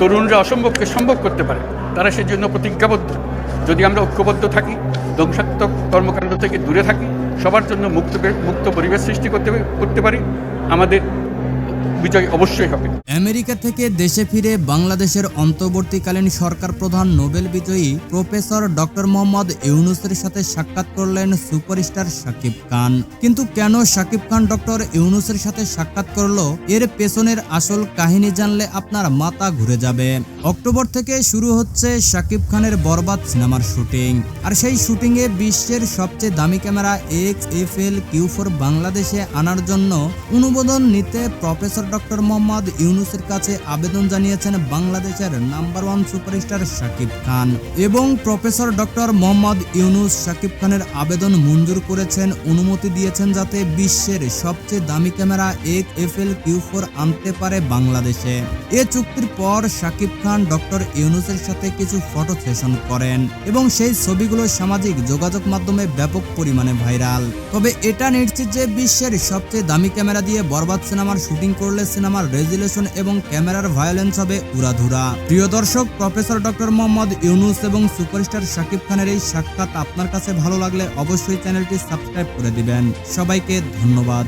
তরুণরা অসম্ভবকে সম্ভব করতে পারে, তারা সেজন্য প্রতিজ্ঞাবদ্ধ। যদি আমরা ঐক্যবদ্ধ থাকি, ধ্বংসাত্মক কর্মকাণ্ড থেকে দূরে থাকি, সবার জন্য মুক্ত মুক্ত পরিবেশ সৃষ্টি করতে করতে পারি, আমাদের বিজয় অবশ্যই হবে। আমেরিকা থেকে দেশে ফিরে বাংলাদেশের অন্তর্বর্তীকালীন সরকার প্রধান নোবেল বিজয়ী প্রফেসর ডক্টর মোহাম্মদ ইউনুসের সাথে সাক্ষাৎ করলেন সুপারস্টার শাকিব খান। কিন্তু কেন শাকিব খান ডক্টর ইউনুসের সাথে সাক্ষাৎ করল? এর পেছনের আসল কাহিনী জানলে আপনার মাথা ঘুরে যাবে। অক্টোবর থেকে শুরু হচ্ছে শাকিব খানের বরবাদ সিনেমার শুটিং। আর সেই শুটিং এ বিশ্বের সবচেয়ে দামি camera X F L Q four বাংলাদেশে আনার জন্য অনুমোদন নিতে প্রফেসর ডক্টর মোহাম্মদ ইউনুসের কাছে আবেদন জানিয়েছেন বাংলাদেশের number one superstar Shakib Khan. এবং প্রফেসর ডক্টর মোহাম্মদ ইউনুস শাকিব খানের আবেদন মঞ্জুর করেছেন। অনুমতি দিয়েছেন যাতে বিশ্বের সবচেয়ে দামি ক্যামেরা এক এফ এল কিউ ফোর আনতে পারে বাংলাদেশে। এ চুক্তির পর শাকিব খান ডক্টর ইউনুসের সাথে কিছু ফটো সেশন করেন এবং সেই ছবিগুলো সামাজিক যোগাযোগ মাধ্যমে ব্যাপক পরিমাণে ভাইরাল। তবে এটা নিশ্চিত যে বিশ্বের সবচেয়ে দামি ক্যামেরা দিয়ে বরবাদ সিনেমার শুটিং করলে সিনেমার রেজুলেশন এবং ক্যামেরার ভায়োলেন্স হবে উড়াধুরা। প্রিয় দর্শক, প্রফেসর ডক্টর মোহাম্মদ ইউনুস এবং সুপারস্টার শাকিব খানের এই সাক্ষাৎ আপনার কাছে ভালো লাগলে অবশ্যই চ্যানেলটি সাবস্ক্রাইব করে দিবেন। সবাইকে ধন্যবাদ।